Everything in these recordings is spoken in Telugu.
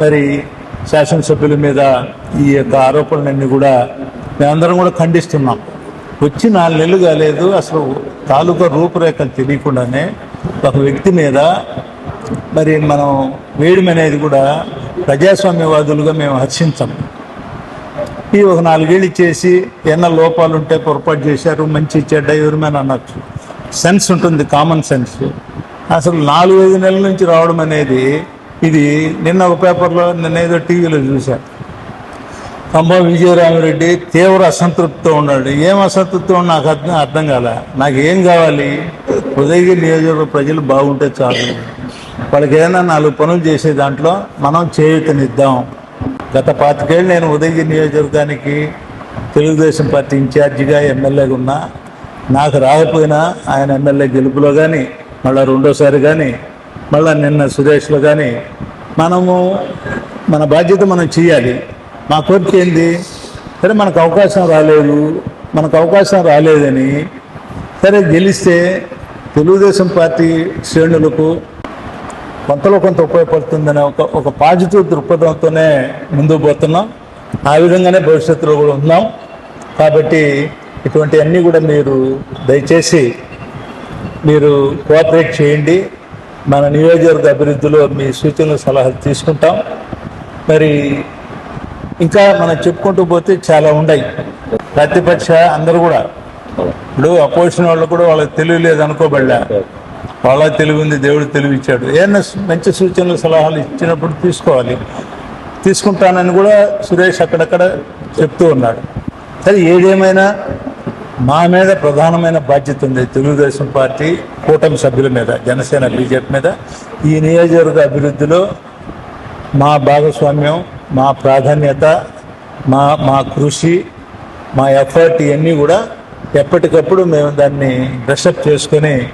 మరి శాసనసభ్యుల మీద ఈ యొక్క ఆరోపణలన్నీ కూడా మేమందరం కూడా ఖండిస్తున్నాం. వచ్చి నాలుగు నెలలు కాలేదు అసలు తాలూకా రూపురేఖలు తెలియకుండానే ఒక వ్యక్తి మీద మరి మనం వేయడం అనేది కూడా ప్రజాస్వామ్యవాదులుగా మేము హర్షించాం. ఈ ఒక నాలుగేళ్ళు చేసి ఎన్న లోపాలు ఉంటే పొరపాటు చేశారు మంచి చెడ్డ ఎవరిమైనా అనొచ్చు. సెన్స్ ఉంటుంది కామన్ సెన్స్. అసలు నాలుగు ఐదు నెలల నుంచి రావడం అనేది ఇది నిన్న ఒక పేపర్లో నిన్న ఏదో టీవీలో చూశాను కంబ విజయరామిరెడ్డి తీవ్ర అసంతృప్తితో ఉన్నాడు. ఏం అసంతృప్తితో నాకు అర్థం అర్థం కాల. నాకు ఏం కావాలి? ఉదయగిరి నియోజకవర్గ ప్రజలు బాగుంటే చాలు. వాళ్ళకి ఏదైనా నాలుగు పనులు చేసే దాంట్లో మనం చేయూతనిద్దాం. గత పాతికేళ్ళు నేను ఉదయగిరి నియోజకవర్గానికి తెలుగుదేశం పార్టీ ఇన్ఛార్జిగా ఎమ్మెల్యేగా ఉన్నా నాకు రాకపోయినా ఆయన ఎమ్మెల్యే గెలుపులో కానీ మళ్ళీ రెండోసారి కానీ మళ్ళీ నిన్న సురేష్లో కానీ మనము మన బాధ్యత మనం చేయాలి. మా కోరిక ఏంది? సరే మనకు అవకాశం రాలేదు మనకు అవకాశం రాలేదని సరే గెలిస్తే తెలుగుదేశం పార్టీ శ్రేణులకు కొంతలో కొంత ఉపయోగపడుతుందనే ఒక ఒక పాజిటివ్ దృక్పథంతోనే ముందుకు పోతున్నాం. ఆ విధంగానే భవిష్యత్తులో కూడా ఉన్నాం. కాబట్టి ఇటువంటివన్నీ కూడా మీరు దయచేసి మీరు కోఆపరేట్ చేయండి. మన నియోజకవర్గ అభివృద్ధిలో మీ సూచనలు సలహాలు తీసుకుంటాం. మరి ఇంకా మనం చెప్పుకుంటూ పోతే చాలా ఉన్నాయి. ప్రతిపక్ష అందరూ కూడా. ఇప్పుడు అపోజిషన్ వాళ్ళు కూడా వాళ్ళకి తెలివి లేదు వాళ్ళ తెలివి ఉంది దేవుడు తెలివి ఇచ్చాడు. మంచి సూచనలు సలహాలు ఇచ్చినప్పుడు తీసుకోవాలి. తీసుకుంటానని కూడా సురేష్ అక్కడక్కడ చెప్తూ ఉన్నాడు. సరే ఏదేమైనా మా మీద ప్రధానమైన బాధ్యత ఉంది తెలుగుదేశం పార్టీ కూటమి సభ్యుల మీద జనసేన బీజేపీ మీద. ఈ నియోజకవర్గ అభివృద్ధిలో మా భాగస్వామ్యం మా ప్రాధాన్యత మా మా కృషి మా ఎఫర్ట్ ఇవన్నీ కూడా ఎప్పటికప్పుడు మేము దాన్ని డ్రెస్అప్ చేసుకొని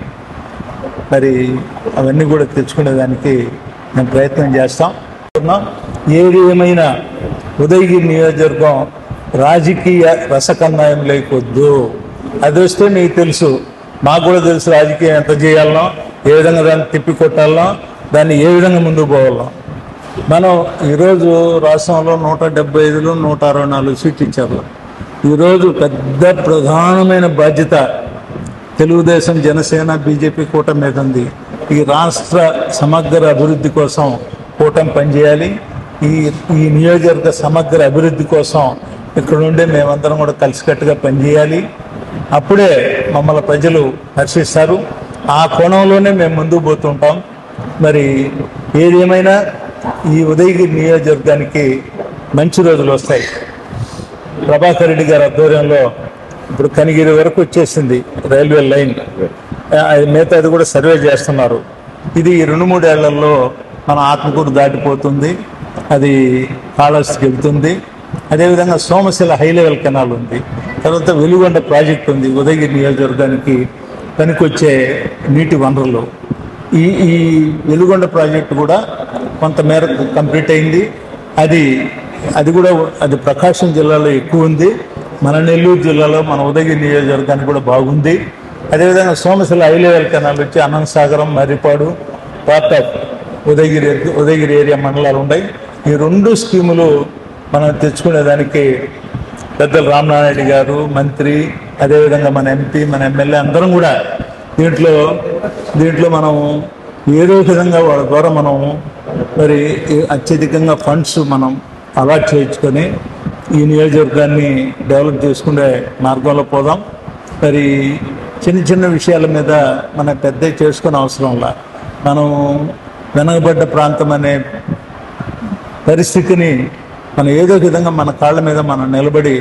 మరి అవన్నీ కూడా తెచ్చుకునేదానికి మేము ప్రయత్నం చేస్తాం. ఏది ఏమైనా ఉదయగిరి నియోజకవర్గం రాజకీయ రసకన్నాయం లేకొద్దు. అది వస్తే మీకు తెలుసు. మాకు కూడా తెలుసు రాజకీయం ఎంత చేయాలనో ఏ విధంగా దాన్ని తిప్పి కొట్టాలనో దాన్ని ఏ విధంగా ముందుకు పోవాలనో. మనం ఈరోజు రాష్ట్రంలో నూట డెబ్బై ఐదులో నూట అరవై నాలుగు సీట్లు ఇచ్చారు. ఈరోజు పెద్ద ప్రధానమైన బాధ్యత తెలుగుదేశం జనసేన బీజేపీ కూటమి మీద ఉంది. ఈ రాష్ట్ర సమగ్ర అభివృద్ధి కోసం కూటమి పనిచేయాలి. ఈ ఈ నియోజకవర్గ సమగ్ర అభివృద్ధి కోసం ఇక్కడ నుండి మేమందరం కూడా కలిసికట్టుగా పనిచేయాలి. అప్పుడే మమ్మల్ని ప్రజలు హర్షిస్తారు. ఆ కోణంలోనే మేము ముందుకు పోతుంటాం. మరి ఏదేమైనా ఈ ఉదయగిరి నియోజకవర్గానికి మంచి రోజులు వస్తాయి. ప్రభాకర్ రెడ్డి గారి ఆధ్వర్యంలో ఇప్పుడు కనిగిరి వరకు వచ్చేసింది రైల్వే లైన్. అది మిగతా అది కూడా సర్వే చేస్తున్నారు. ఇది ఈ రెండు మూడేళ్ళలో మన ఆత్మకూరు దాటిపోతుంది. అది కాళహస్తికి వెళ్తుంది. అదేవిధంగా సోమశిల హై లెవెల్ కెనాల్ ఉంది. తర్వాత వెలుగొండ ప్రాజెక్ట్ ఉంది ఉదయగిరి నియోజకవర్గానికి పనికొచ్చే నీటి వనరులు. ఈ ఈ వెలుగొండ ప్రాజెక్టు కూడా కొంతమేర కంప్లీట్ అయింది. అది అది కూడా అది ప్రకాశం జిల్లాలో ఎక్కువ ఉంది. మన నెల్లూరు జిల్లాలో మన ఉదయగిరి నియోజకవర్గానికి కూడా బాగుంది. అదేవిధంగా సోమశిల హై లెవెల్ కెనాల్ వచ్చి Anantasagaram Marripadu part of Udayagiri Udayagiri area మండలాలు ఉన్నాయి. ఈ రెండు స్కీములు మనం తెచ్చుకునేదానికి పెద్దలు రామనారాయణ గారు మంత్రి అదేవిధంగా మన ఎంపీ మన ఎమ్మెల్యే అందరం కూడా దీంట్లో దీంట్లో మనం ఏదో విధంగా వాళ్ళ ద్వారా మనం మరి అత్యధికంగా ఫండ్స్ మనం అలాట్ చేయించుకొని ఈ నియోజకవర్గాన్ని డెవలప్ చేసుకునే మార్గంలో పోదాం. మరి చిన్న చిన్న విషయాల మీద మన పెద్ద చేసుకునే అవసరంలా మనం వెనకబడ్డ ప్రాంతం అనే పరిస్థితిని మనం ఏదో విధంగా మన కాళ్ళ మీద మనం నిలబడి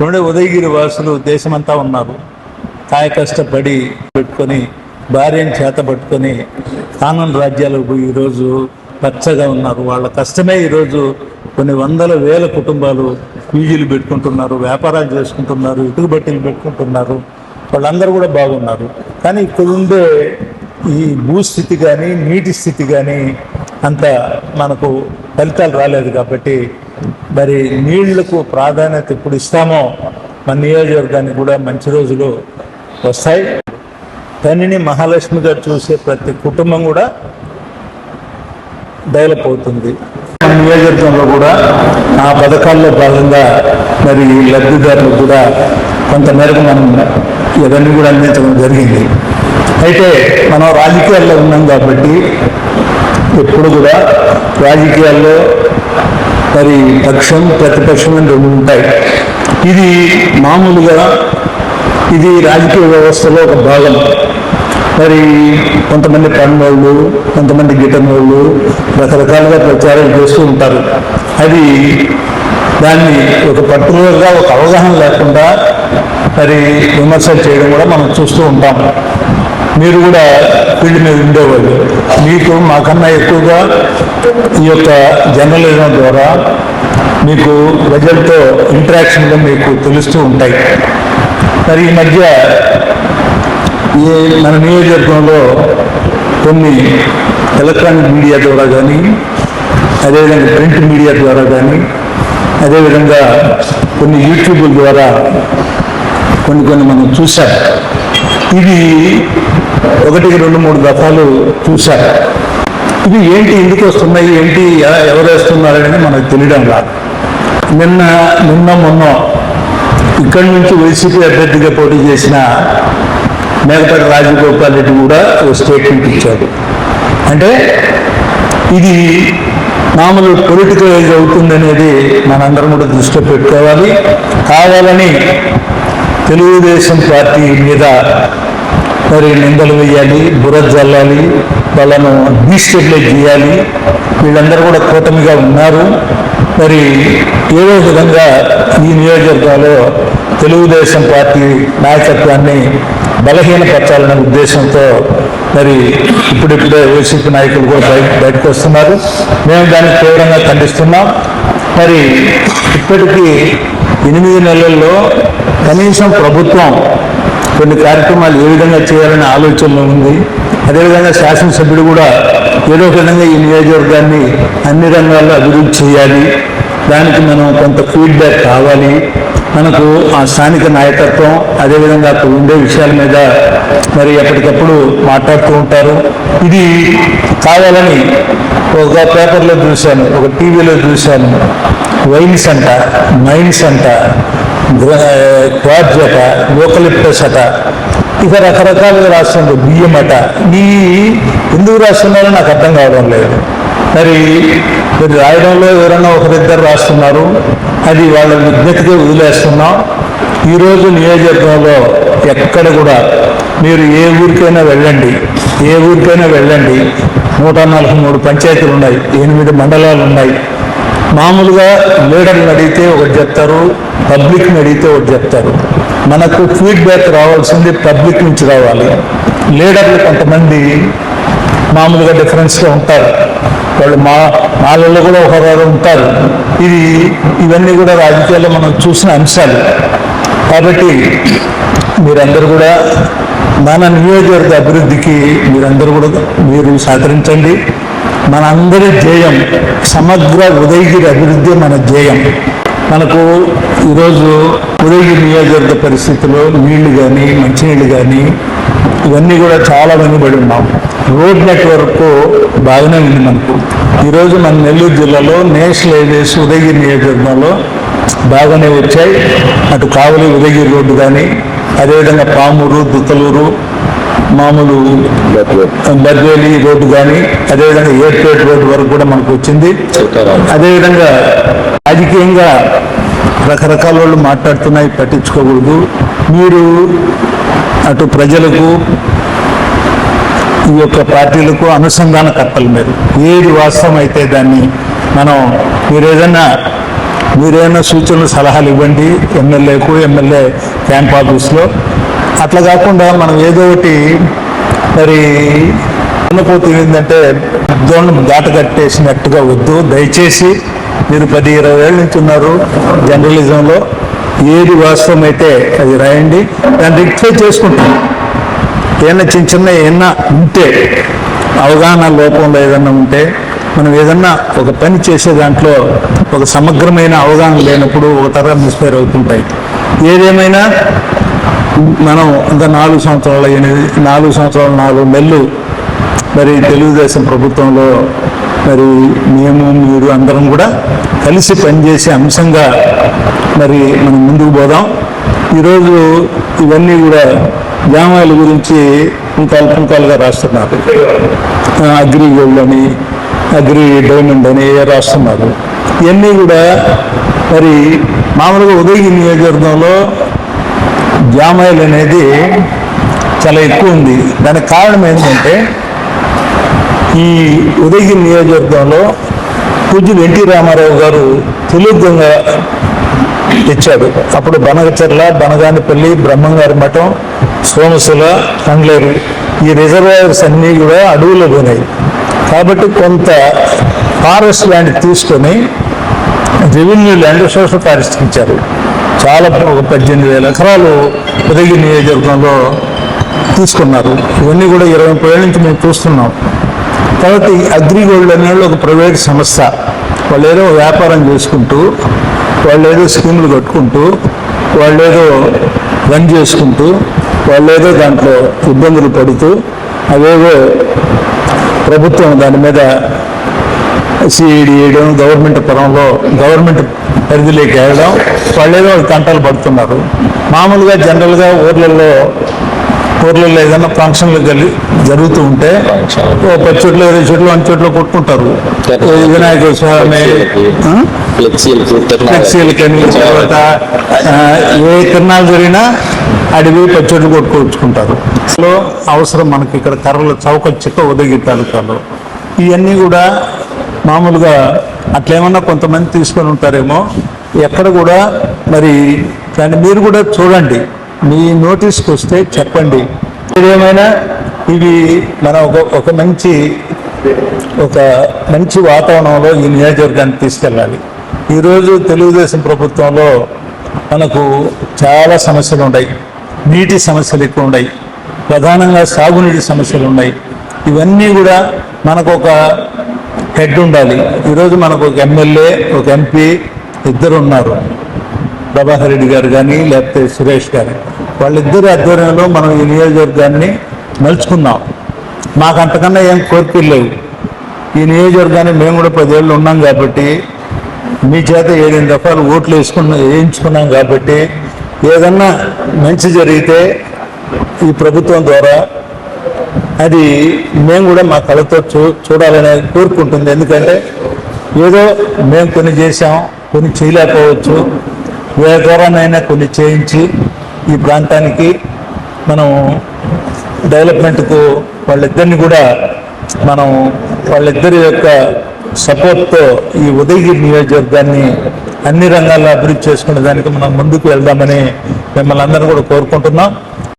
రెండే ఉదయగిరి వాసులు దేశమంతా ఉన్నారు. కాయ కష్టపడి పెట్టుకొని భార్యను చేత పట్టుకొని కానూన్ రాజ్యాలకు పోయి ఈరోజు పచ్చగా ఉన్నారు. వాళ్ళ కష్టమే ఈరోజు కొన్ని వందల వేల కుటుంబాలు పీజీలు పెట్టుకుంటున్నారు వ్యాపారాలు చేసుకుంటున్నారు ఇటుకబట్టీలు పెట్టుకుంటున్నారు. వాళ్ళందరూ కూడా బాగున్నారు. కానీ ఇక్కడుండే ఈ భూస్థితి కానీ నీటి స్థితి కానీ అంత మనకు ఫలితాలు రాలేదు కాబట్టి మరి నీళ్ళకు ప్రాధాన్యత ఇప్పుడు ఇస్తామో మన నియోజకవర్గానికి కూడా మంచి రోజులు వస్తాయి. దానిని మహాలక్ష్మి గారు చూసే ప్రతి కుటుంబం కూడా డెవలప్ అవుతుంది మన నియోజకవర్గంలో కూడా ఆ పథకాల్లో భాగంగా మరి లబ్ధిదారులకు కూడా కొంతమేరకు మనం ఇవన్నీ కూడా అందించడం జరిగింది. అయితే మనం రాజకీయాల్లో ఉన్నాం కాబట్టి ఎప్పుడు కూడా రాజకీయాల్లో మరి పక్షం ప్రతిపక్షం అని రెండు ఉంటాయి. ఇది మామూలుగా ఇది రాజకీయ వ్యవస్థలో ఒక భాగం. మరి కొంతమంది పన్నోళ్ళు కొంతమంది గిటనోళ్ళు రకరకాలుగా ప్రచారం చేస్తూ ఉంటారు. అది దాన్ని ఒక పర్టికులర్గా ఒక అవగాహన లేకుండా మరి విమర్శలు చేయడం కూడా మనం చూస్తూ ఉంటాం. మీరు కూడా ఫీల్డ్ మీద ఉండేవాళ్ళు. మీకు మాకన్నా ఎక్కువగా ఈ యొక్క జర్నలిజం ద్వారా మీకు ప్రజలతో ఇంటరాక్షన్గా మీకు తెలుస్తూ ఉంటాయి. మరి ఈ మధ్య ఈ మన నియోజకవర్గంలో కొన్ని ఎలక్ట్రానిక్ మీడియా ద్వారా కానీ అదేవిధంగా ప్రింట్ మీడియా ద్వారా కానీ అదేవిధంగా కొన్ని యూట్యూబ్ ద్వారా కొన్ని కొన్ని మనం చూసాం ఇది ఒకటికి రెండు మూడు దఫాలు చూశారు. ఇవి ఏంటి ఎందుకు వస్తున్నాయి ఏంటి ఎవరు వేస్తున్నారు అనేది మనకు తెలియడం కాదు నిన్న నిన్న మొన్న ఇక్కడి నుంచి వైసీపీ అభ్యర్థిగా పోటీ చేసిన మేకపాటి రాజగోపాల్ రెడ్డి కూడా ఒక స్టేట్మెంట్ ఇచ్చాడు. అంటే ఇది మామూలు పొలిటికల్ అవుతుందనేది మనందరం కూడా దృష్టిలో పెట్టుకోవాలి. కావాలని తెలుగుదేశం పార్టీ మీద మరి నిందలు వేయాలి బురద జల్లాలి వాళ్ళను డీస్టెబిలైజ్ చేయాలి వీళ్ళందరూ కూడా కూటమిగా ఉన్నారు. మరి ఏదో విధంగా ఈ నియోజకవర్గంలో తెలుగుదేశం పార్టీ నాయకత్వాన్ని బలహీనపరచాలనే ఉద్దేశంతో మరి ఇప్పుడిప్పుడే వైసీపీ నాయకులు కూడా బయట బయటకు వస్తున్నారు. మేము దాన్ని తీవ్రంగా ఖండిస్తున్నాం. మరి ఇప్పటికీ ఎనిమిది నెలల్లో కనీసం ప్రభుత్వం కొన్ని కార్యక్రమాలు ఏ విధంగా చేయాలనే ఆలోచనలో ఉంది. అదేవిధంగా శాసనసభ్యుడు కూడా ఏదో ఒక విధంగా ఈ నియోజకవర్గాన్ని అన్ని రంగాల్లో అభివృద్ధి చేయాలి. దానికి మనం కొంత ఫీడ్బ్యాక్ కావాలి. మనకు ఆ స్థానిక నాయకత్వం అదేవిధంగా అక్కడ ఉండే విషయాల మీద మరి ఎప్పటికప్పుడు మాట్లాడుతూ ఉంటారు. ఇది కావాలని ఒక పేపర్లో చూశాను ఒక టీవీలో చూశాను. వైన్స్ అంట మైన్స్ అంట క్వాడ్జ్ అట లోకలిప్టస్ అట ఇక రకరకాలుగా రాస్తుంది బియ్యం అట ఈ ఎందుకు రాస్తున్నారో నాకు అర్థం కావడం లేదు. మరి మీరు రాయడంలో ఎవరైనా ఒకరిద్దరు రాస్తున్నారు అది వాళ్ళ విజ్ఞతగా వదిలేస్తున్నాం. ఈరోజు నియోజకవర్గంలో ఎక్కడ కూడా మీరు ఏ ఊరికైనా వెళ్ళండి ఏ ఊరికైనా వెళ్ళండి. నూట నలభై మూడు పంచాయతీలు ఉన్నాయి ఎనిమిది మండలాలు ఉన్నాయి. మామూలుగా లీడర్ని అడిగితే ఒకటి చెప్తారు పబ్లిక్ని అడిగితే ఒకటి చెప్తారు. మనకు ఫీడ్బ్యాక్ రావాల్సింది పబ్లిక్ నుంచి రావాలి. లీడర్లు కొంతమంది మామూలుగా డిఫరెన్స్గా ఉంటారు. వాళ్ళు మా వాళ్ళలో కూడా ఒకరు ఉంటారు. ఇది ఇవన్నీ కూడా రాజకీయాల్లో మనం చూసిన అంశాలు. కాబట్టి మీరందరూ కూడా మన నియోజకవర్గ అభివృద్ధికి మీరందరూ కూడా మీరు సహకరించండి. మన అందరి ధ్యేయం సమగ్ర ఉదయగిరి అభివృద్ధి మన ధ్యేయం. మనకు ఈరోజు ఉదయగిరి నియోజకవర్గ పరిస్థితుల్లో నీళ్ళు కానీ మంచినీళ్ళు కానీ ఇవన్నీ కూడా చాలా వెనుబడి ఉన్నాం. రోడ్ నెట్వర్క్ బాగానే ఉంది మనకు. ఈరోజు మన నెల్లూరు జిల్లాలో నేషనల్ హైవేస్ ఉదయగిరి నియోజకవర్గంలో బాగానే వచ్చాయి. అటు కావలి ఉదయగిరి రోడ్డు కానీ అదేవిధంగా పామూరు దుత్తలూరు మామూలు బర్వేలి రోడ్డు కానీ అదేవిధంగా ఎయిర్పోర్ట్ రోడ్డు వరకు కూడా మనకు వచ్చింది. అదేవిధంగా రాజకీయంగా రకరకాల వాళ్ళు మాట్లాడుతున్నాయి పట్టించుకోకూడదు. మీరు అటు ప్రజలకు ఈ యొక్క పార్టీలకు అనుసంధానకర్తలు మీరు. ఏది వాస్తవం అయితే దాన్ని మనం మీరు ఏదైనా మీరేమైనా సూచనలు సలహాలు ఇవ్వండి ఎమ్మెల్యేకు ఎమ్మెల్యే క్యాంప్ ఆఫీస్లో. అట్లా కాకుండా మనం ఏదో ఒకటి మరి అనుభూతి ఏంటంటే దోణం దాట కట్టేసినట్టుగా వద్దు. దయచేసి మీరు పది ఇరవై ఏళ్ళ నుంచి ఉన్నారు జర్నలిజంలో. ఏది వాస్తవం అయితే అది రాయండి. దాన్ని రిక్వై చేసుకుంటాం. ఏమన్నా చిన్న చిన్న ఏమన్నా ఉంటే అవగాహన లోపంలో ఏదన్నా ఉంటే మనం ఏదన్నా ఒక పని చేసే దాంట్లో ఒక సమగ్రమైన అవగాహన లేనప్పుడు ఒక తరం మిస్పైర్ అవుతుంటాయి. ఏదేమైనా మనం ఇంకా నాలుగు సంవత్సరాల ఎనిమిది నాలుగు సంవత్సరాలు నాలుగు నెలలు మరి తెలుగుదేశం ప్రభుత్వంలో మరి మేము మీరు అందరం కూడా కలిసి పనిచేసే అంశంగా మరి మనం ముందుకు పోదాం. ఈరోజు ఇవన్నీ కూడా జామాయిల గురించి పుంకాలు పుంకాలుగా రాస్తున్నారు. అగ్రి గోల్డ్ అని అగ్రి డైమండ్ అని రాస్తున్నారు. ఇవన్నీ కూడా మరి మామూలుగా ఉదయగిరి నియోజకవర్గంలో జామాయిల్ అనేది చాలా ఎక్కువ ఉంది. దానికి కారణం ఏంటంటే ఈ ఉదయగిరి నియోజకవర్గంలో పూజ్యులు ఎన్టీ రామారావు గారు తెలుగు తెచ్చాడు అప్పుడు బనగచెర్ల బనగానిపల్లి బ్రహ్మంగారి మఠం సోమశిల కండ్లేరు ఈ రిజర్వాయర్స్ అన్నీ కూడా అడవులో పోయినాయి. కాబట్టి కొంత ఫారెస్ట్ ల్యాండ్ తీసుకొని రెవెన్యూ ల్యాండ్ సోషల్ ఫారెస్ట్కి ఇచ్చారు. చాలా ఒక పద్దెనిమిది వేల ఎకరాలు ఉదయగిరి నియోజకవర్గంలో తీసుకున్నారు. ఇవన్నీ కూడా ఇరవై ముప్పై ఏళ్ళ నుంచి మేము చూస్తున్నాం. తర్వాత అగ్రిగోల్డ్ అనేది ఒక ప్రైవేట్ సంస్థ. వాళ్ళు ఏదో వ్యాపారం చేసుకుంటూ వాళ్ళు ఏదో స్కీములు కట్టుకుంటూ వాళ్ళు ఏదో రన్ చేసుకుంటూ వాళ్ళు ఏదో దాంట్లో ఇబ్బందులు పడుతూ అవేవో ప్రభుత్వం దాని మీద సిఐడి వేయడం గవర్నమెంట్ పరంలో గవర్నమెంట్ పరిధిలోకి వెళ్ళడం వాళ్ళు ఏదో కంటలు పడుతున్నారు. మామూలుగా జనరల్గా ఊర్లలో ఊర్లలో ఏదైనా ఫంక్షన్లు గలి జరుగుతూ ఉంటే ఓ పది చోట్ల ఇరవై చోట్ల వన్ చోట్ల కొట్టుకుంటారు. వినాయక స్వామి? ఫ్లెక్సీలకు తర్వాత ఏ తిరణాలు జరిగినా అడిగి పచ్చళ్ళు కొట్టుకొచ్చుకుంటారు. లో అవసరం మనకి ఇక్కడ కర్రల చౌక చిక్క ఉదగి తాలూకాలో. ఇవన్నీ కూడా మామూలుగా అట్లేమన్నా కొంతమంది తీసుకొని ఉంటారేమో ఎక్కడ కూడా మరి దాన్ని మీరు కూడా చూడండి. మీ నోటీస్కి వస్తే చెప్పండి. ఏమైనా ఇవి మన ఒక ఒక మంచి ఒక మంచి వాతావరణంలో ఈ నియోజకవర్గాన్ని తీసుకెళ్ళాలి. ఈరోజు తెలుగుదేశం ప్రభుత్వంలో మనకు చాలా సమస్యలు ఉన్నాయి. నీటి సమస్యలు ఎక్కువ ఉన్నాయి. ప్రధానంగా సాగునీటి సమస్యలు ఉన్నాయి. ఇవన్నీ కూడా మనకు ఒక హెడ్ ఉండాలి. ఈరోజు మనకు ఒక ఎమ్మెల్యే ఒక ఎంపీ ఇద్దరు ఉన్నారు ప్రభాకర్ రెడ్డి గారు కానీ లేకపోతే సురేష్ గారు వాళ్ళిద్దరి ఆధ్వర్యంలో మనం ఈ నియోజకవర్గాన్ని నలుచుకున్నాం మాకు అంతకన్నా ఏం కోరికలు లేవు. ఈ నియోజకవర్గాన్ని మేము కూడా పదేళ్ళు ఉన్నాం కాబట్టి మీ చేత ఏడెనిమిది దఫాలు ఓట్లు వేసుకున్న వేయించుకున్నాం కాబట్టి ఏదన్నా మంచి జరిగితే ఈ ప్రభుత్వం ద్వారా అది మేము కూడా మా కళతో చూ చూడాలనే కోరుకుంటుంది. ఎందుకంటే ఏదో మేము కొన్ని చేసాం కొన్ని చేయలేకపోవచ్చు. ఏ ద్వారానైనా కొన్ని చేయించి ఈ ప్రాంతానికి మనం డెవలప్మెంట్కు వాళ్ళిద్దరిని కూడా మనం వాళ్ళిద్దరి యొక్క సపోర్ట్తో ఈ ఉదయగిరి నియోజకవర్గాన్ని అన్ని రంగాల్లో అభివృద్ధి చేసుకునే దానికి మనం ముందుకు వెళ్దామని మిమ్మల్ని అందరూ కూడా కోరుకుంటున్నాం.